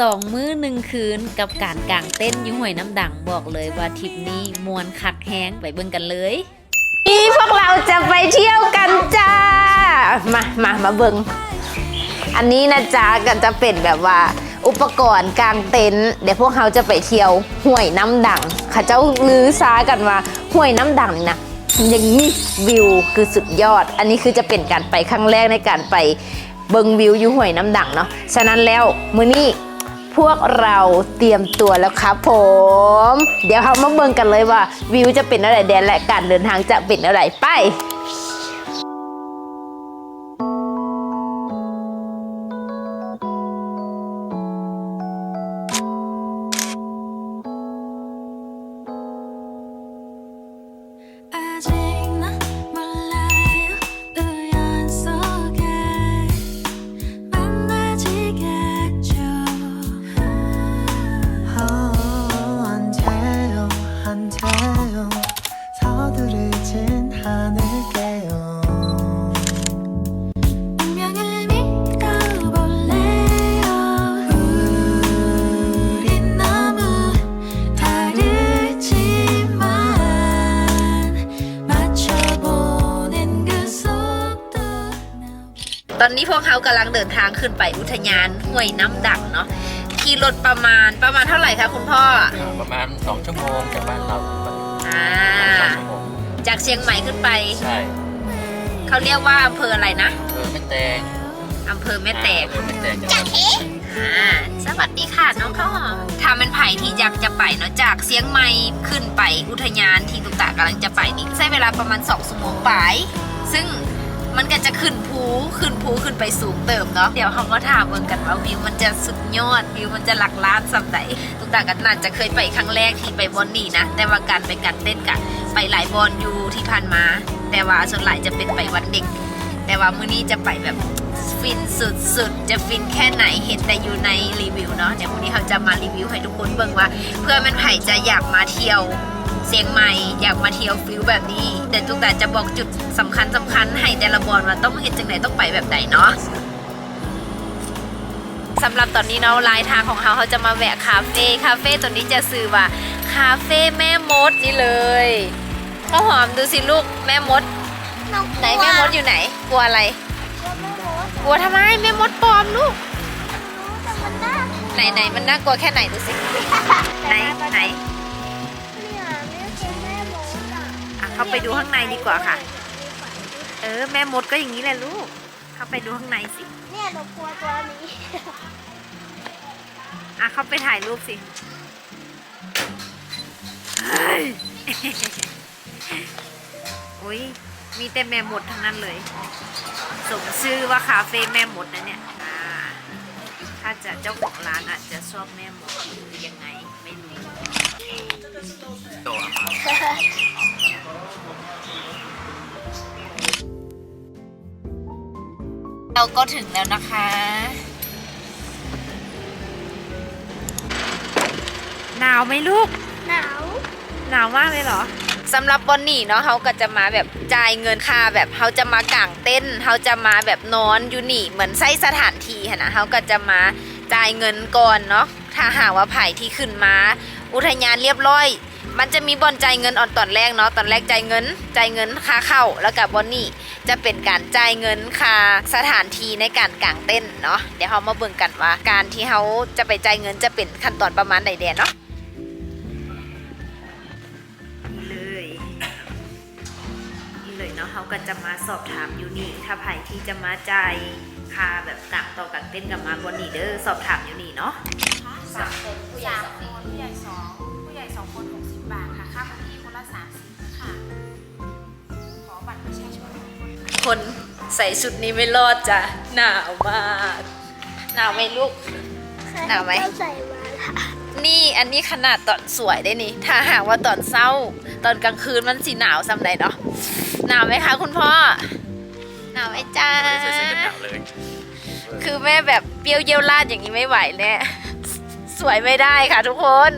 สองมื้อหนึ่งคืนกับการกางเต้นอยุ่ห่วยน้ำดังบอกเลยว่าทริปนี้มวนคักแห้งไปเบิ่งกันเลยนี่พวกเราจะไปเที่ยวกันจ้า มามามาเบิงอันนี้นะจ๊ะก็จะเป็นแบบว่าอุปกรณ์กลางเต็นท์เดี๋ยวพวกเราจะไปเที่ยวห้วยน้ำดังเข้าเจ้าลือซากันว่าห้วยน้ำดังนี่นะอย่างนี้วิวคือสุดยอด อันนี้คือจะเป็นการไปครั้งแรกในการไปเบิงวิวอยู่ห้วยน้ำดังเนาะฉะนั้นแล้วมื้อนี้ พวกเราเตรียมตัวแล้วครับผม เดี๋ยวเรามาเบิงกันเลยว่าวิวจะเป็นอะไรแดนและการเดินทางจะเป็นอะไรไป ตอนนี้พวกเขากำลังเดินทางขึ้นไปอุทยานห้วยน้ำดังเนาะขี่รถประมาณประมาณเท่าไหร่คะคุณพ่อประมาณ 2 ชั่วโมงจากบ้านเราไปอ่าสองชั่วโมงจากเชียงใหม่ขึ้นไป ใช่เขาเรียกว่าอำเภออะไรนะเออไม่แตงอำเภอแม่แตก เออไม่แตงจังหวัดอ่าสวัสดีค่ะน้องข้าวหอมถ้าเป็นไผ่ที่อยากจะไปเนาะจากเสียงใหม่ขึ้นไปอุทยานที่ตุกตากำลังจะไปนี่ใช้เวลาประมาณ2ชั่วโมงไป ซึ่ง มันก็จะขึ้นภูขึ้นภูขึ้นไปสูงเติมเนาะเดี๋ยวเขาก็ถามเบิ่งกันว่าวิวมันจะสุดยอดวิวมันจะหลักล้านสัมไหนตุกตากันน่าจะเคยไปครั้งแรกที่ไปบอนนี่นะ แต่ว่าการไปกันเต้นกันไปหลายบอนอยู่ที่ผ่านมา แต่ว่าส่วนใหญ่จะเป็นไปวันเด็ก แต่ว่ามื้อนี้จะไปแบบฟินสุดๆ จะฟินแค่ไหนเห็นแต่อยู่ในรีวิวเนาะเดี๋ยววันนี้เขาจะมารีวิวให้ทุกคนเบิ่งว่า เพื่อมันไผ่จะอยากมาเที่ยว เสียงใหม่อยากมาเที่ยวฟิลแบบนี้ แต่ทุกแต่จะบอกจุดสำคัญสำคัญให้แต่ละบอลว่าต้องเห็นจังไหนต้องไปแบบไหนเนาะสำหรับตอนนี้เนาะลายทางของเขาเขาจะมาแวะคาเฟ่คาเฟ่ตัวนี้จะซื้อว่าคาเฟ่แม่มดนี่เลยข้าวหอมดูสิลูกแม่มด ไหนแม่มดอยู่ไหน กลัวอะไรกลัวทำไมแม่มดปลอมลูกไหนไหนมันน่ากลัวแค่ไหนดูสิไหนไหน เข้าไปดูข้างในดีกว่าค่ะ เออ แม่มดก็อย่างนี้แหละลูก เข้าไปดูข้างในสิ เนี่ยหนูกลัวตัวนี้ อะ เข้าไปถ่ายรูปสิเฮ้ยอุ้ยมีแต่แม่มดทั้งนั้นเลย สมชื่อว่าคาเฟ่แม่มดนะเนี่ยอ่าถ้าจะเจ้าของร้านอาจจะชอบแม่มดหรือยังไงไม่รู้ เราก็ถึงแล้วนะคะ หนาวไหมลูก หนาว หนาวมากเลยเหรอสำหรับบอนนี่เนาะเขาก็จะมาแบบจ่ายเงินค่าแบบเขาจะมากางเต้นท์เขาจะมาแบบนอนอยู่นี่เหมือนใช้สถานที่หั้นนะเขาก็จะมาจ่ายเงินก่อนเนาะถ้าหากว่าไผ่ที่ขึ้นมา อุทยานเรียบร้อย มันจะมีบอนจ่ายเงินอ่อนตอนแรกเนาะตอนแรกจ่ายเงินจ่ายเงินค่าเข้าแล้วกับบอนนี่จะเป็นการจ่ายเงินค่าสถานที่ในการกางเต้นเนาะเดี๋ยวเขามาเบิ่งกันว่า การที่เขาจะไปจ่ายเงินจะเป็นขั้นตอนประมาณไหนเดียเนาะนี่เลยนี่เลยเนาะเขาก็จะมาสอบถามอยู่นี่ถ้าใครที่จะมาจ่ายค่าแบบกางต่อกางเต้นกับมาบนนี่เด้อสอบถามอยู่นี่เนาะสามคน คนคนใส่ชุดนี้ไม่รอดจ้ะหนาวมาก หนาวไหมลูก หนาวไหมต้องใส่มาละนี่อันนี้ขนาดตอนสวยได้นี่ ถ้าหากว่าตอนเศร้า ตอนกลางคืนมันสีหนาวสำใดเนาะหนาวไหมคะคุณพ่อ หนาวไหมจ้า ไม่ใช่เสื้อกันหนาวเลยคือแม่แบบเปรี้ยวเยี่ยวราดอย่างนี้ไม่ไหวแน่ สวยไม่ได้ค่ะทุกคน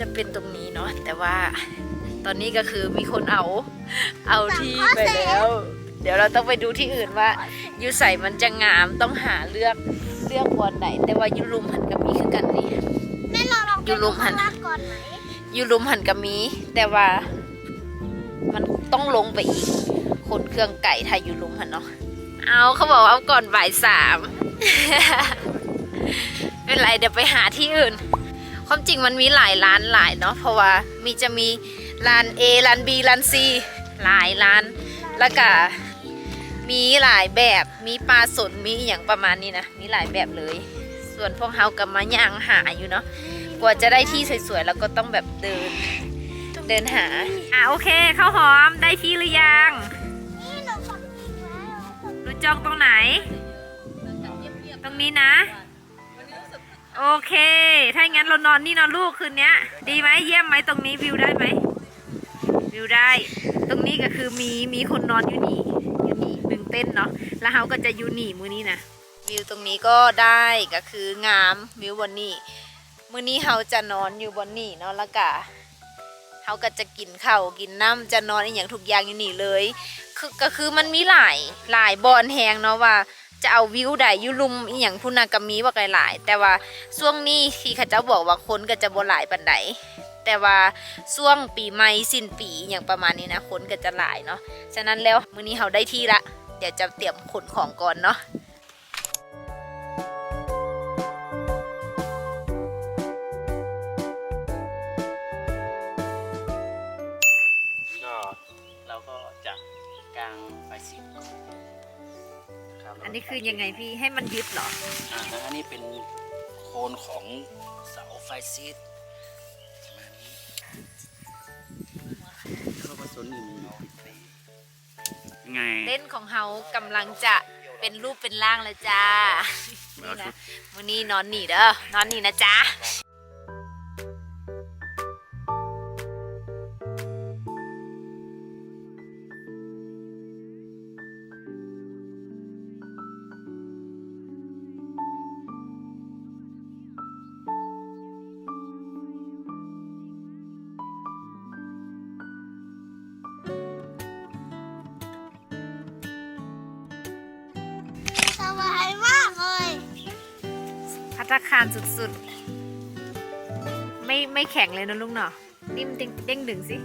จะเป็นตรงนี้เนาะแต่ว่าตอนนี้ก็คือมีคนเอา เอาที่ไปแล้วดี๋ยวเราต้องไปดูที่อื่นว่ายูใส่มันจะงามต้องหาเลือกเลือกบอลไหน แต่ว่ายูรุมหันกับมีคือกันนี่แม่เราลองไปอยู่ลุดูมหัข้านงล่างก่อนไหมยูรุมหันกับมี แต่ว่ามันต้องลงไปอีกขนเครื่องไก่ไทยยูรุมหันเนาะเอาเขาบอกว่าเอาก่อนบ่ายสามไม่เป็นไรเดี๋ยวไปหาที่อื่น ความจริงมันมีหลายร้านหลายเนาะเพราะว่ามีจะมีร้าน A ร้าน B ร้าน C หลายร้าน แล้วก็มีหลายแบบมีปลาสดมีอหย่างประมาณนี้นะมีหลายแบบเลย ส่วนพวกเฮากับมาย่างหาอยู่เนาะกว่าจะได้ที่สวยๆแล้วก็ต้องแบบเดินเดินหาอะโอเคข้าวหอมได้ที่หรือยังนี่หนูฟังจริงแล้วรู้จองตรงไหน ตรงนี้นะ โอเค ถ้าอย่างนั้นเรานอนนี่นอนลูกคืนนี้ดีไหมเยี่ยมไหมตรงนี้วิวได้ไหมวิวได้ ตรงนี้ก็คือมีมีคนนอนอยู่นี่อยู่นี่หนึ่งเต้นเนาะแล้วเขาก็จะอยู่นี่มือนี้นะวิวตรงนี้ก็ได้ก็คืองามวิวบนนี่มือนี้เขาจะนอนอยู่บนนี่เนาะล้วก็เขาก็จะกินข้าวกินน้ำจะนอนอย่างทุกอย่างอยู่นี่เลยคือก็คือมันมีหลายหลายบอนแหงเนาะว่า จะเอาวิวใดอยุลุมอหย่างพุนากามีว่าหลายๆแต่ว่าช่วงนี้ที่เขาเจ้าบอกว่าคนก็จะบ่หลายปันใดแต่ว่าช่วงปีใหม่สิ้นปีอย่างประมาณนี้นะคนก็จะหลายเนาะฉะนั้นแล้วมื้อนี้เราได้ที่ละ เดี๋ยวจะเตรียมขนของก่อนเนาะก็เราก็จะกางไฟสิบ ครับอันนี้คือยังไงพี่ให้มันยึดเหรออ่าแล้วอันนี้เป็นโคนของเสาไฟซีดประมาณนี้แล้วก็ผสมนี่มันเอาไปไง เต้นของเฮากำลังจะเป็นรูปเป็นร่างแล้วจ้านี่นะมื้อนี้นอนหนีเด้อนอนหนีนะจ๊ะ ตตาคารสุดๆ ไม่ไม่แข็งเลยนะลุงเนาะนิ่มเด้งเด้งดึงสิ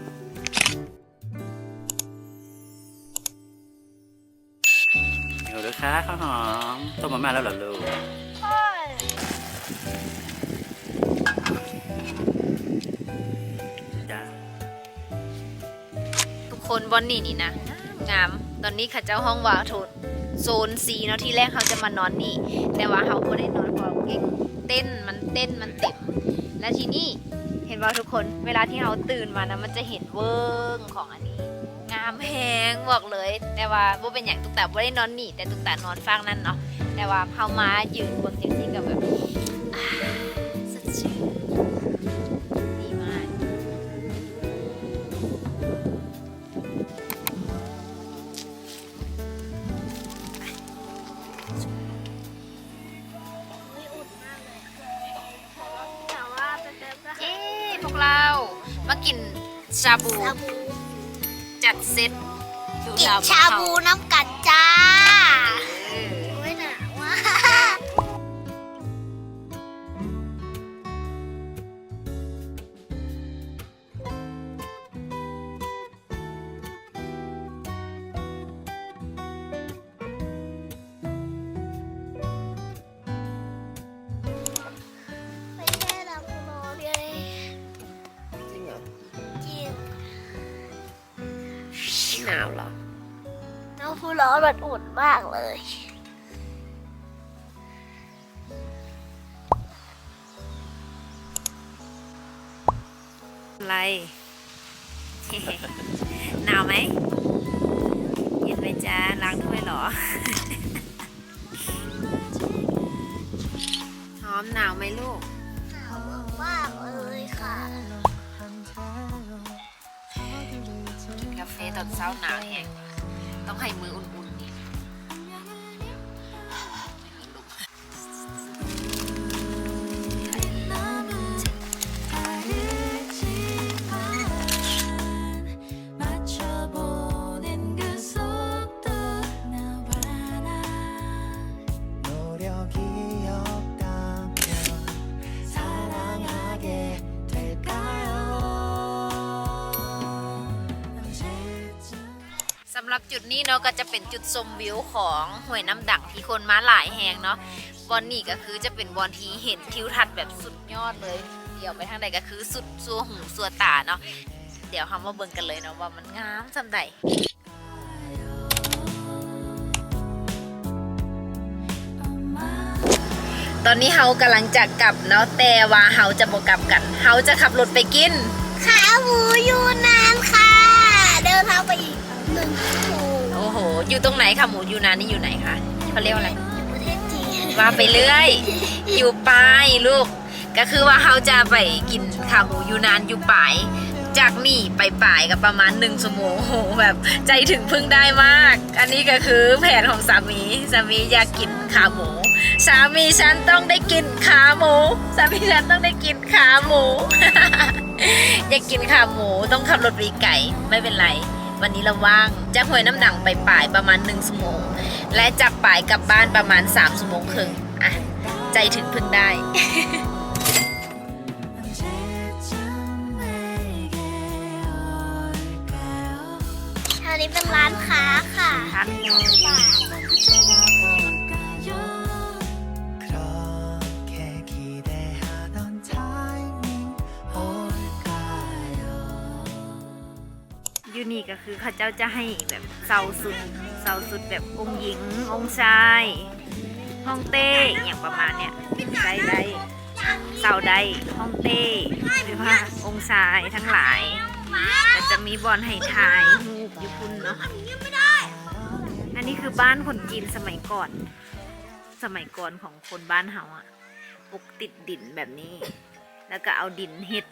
เดี๋ยวเลยค่ะข้าวหอมต้มมาม่าแล้วเหรอลูกจ้าทุกคนบอนนี่นี่นะ งาม ตอนนี้เข้าเจ้าห้องว่าโทน โซนซีเนาะที่แรกเขาจะมานอนนี่ แต่ว่าเขาไม่ได้นอนเพราะเก่งเต้นมันเต้นมันเต็มและทีนี้เห็นว่าทุกคนเวลาที่เขาตื่นมานะมันจะเห็นเวิ้งของอันนี้ งามแพงบอกเลย แต่ว่าบ่เป็นอย่างตุ๊กตาบ่ได้นอนนี่แต่ตุ๊กตานอนฟังนั่นเนาะแต่ว่าเขามายืนบนเตียงนี่กับแบบ ชาบู ชาบูจัดเซตดูกินดาวชาบูน้ำกัดจ้า หนาวเหรอน้ำพุร้อนมันอุ่นมากเลยอะไร หนาวไหมเย็นไหมจ้าล้างถ้วยเหรอ หอมหนาวไหมลูก หนาวมาก กาแฟตอนเช้าหนาวแห้งต้องให้มืออุ่น หรับจุดนี้เนาะก็จะเป็นจุดชมวิวของห้วยน้ำดังที่คนมาหลายแห่งเนาะบอนนี่ก็คือจะเป็นบอนที่เห็นทิวทัศน์แบบสุดยอดเลย เดี๋ยวไปทางใดก็คือสุดสัวหูสัวตาเนาะเดี๋ยวเรามาเบิ่งกันเลยเนาะว่ามันงามจำใดตอนนี้เฮากำลังจะกลับเนาะแต่ว่าเฮาจะบ่กลับกันเฮาจะขับรถไปกินขาหมูอยู่นานค่ะ เดินเท้าไปอีก หนึ่งชั่วโมงโอ้โห อยู่ตรงไหนคะหมูยูนานนี่อยู่ไหนคะเขาเรียกว่าอะไรประเทศจีนว่าไปเรื่อย อยู่ปลายลูก ก็คือว่าเขาจะไปกินขาหมูยูนานอยู่ปลาย จากนี่ไปปลายกับประมาณหนึ่งชั่วโมงโอ้โหแบบใจถึงพึ่งได้มาก อันนี้ก็คือแผนของสามีสามีอยากกินขาหมู สามีฉันต้องได้กินขาหมู สามีฉันต้องได้กินขาหมู อยากกินขาหมูต้องขับรถไปไก่ไม่เป็นไร วันนี้เราว่างจะหวยน้ำหนังไปป่ายประมาณ1ชั่วโมง และจากป่ายกลับบ้านประมาณ3ชั่วโมงครึ่งอะใจถึงพึ่งได้อันนี้เป็นร้านค้าค่ะร้าน ยูนี่ก็คือเขาเจ้าจะให้แบบเซาสุดเซาสุดแบบองค์หญิง องค์ชายห้องเต้อย่างประมาณเนี้ยได้ได้เสาได้ห้องเต้หรือว่าองค์ชายทั้งหลายแต่จะมีบอลให้ทายรูปอยู่พุ่นเนาะอันนี้คือบ้านคนจีนสมัยก่อน สมัยก่อนของคนบ้านเฮาอะปลูกติดดินแบบนี้ แล้วก็เอาดินเฮ็ด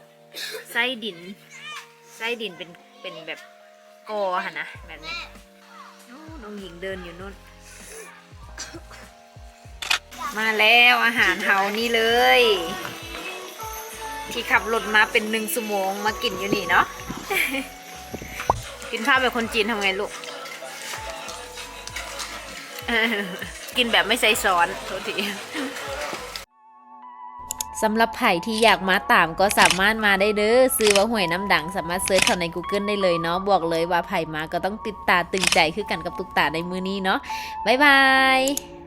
ไส้ดินไส้ดินเป็น เป็นแบบกอค่ะนะแบบนี้โอ้น้องหญิงเดินอยู่นู่น มาแล้วอาหารเฮานี่เลย ที่ขับรถมาเป็นหนึ่งชั่วโมงมากินอยู่นี่เนาะกินข้าวแบบคนจีนทำไงลูก กินแบบไม่ใส่ซอสโทษที สำหรับไผ่ที่อยากมาตามก็สามารถมาได้เด้อซื้อว่าหวยน้ำดังสามารถเซิร์ชเข้าใน Google ได้เลยเนาะบอกเลยว่าไผ่มาก็ต้องติดตาตึงใจคือกันกับตุกตาในมือนี้เนาะบ๊ายบาย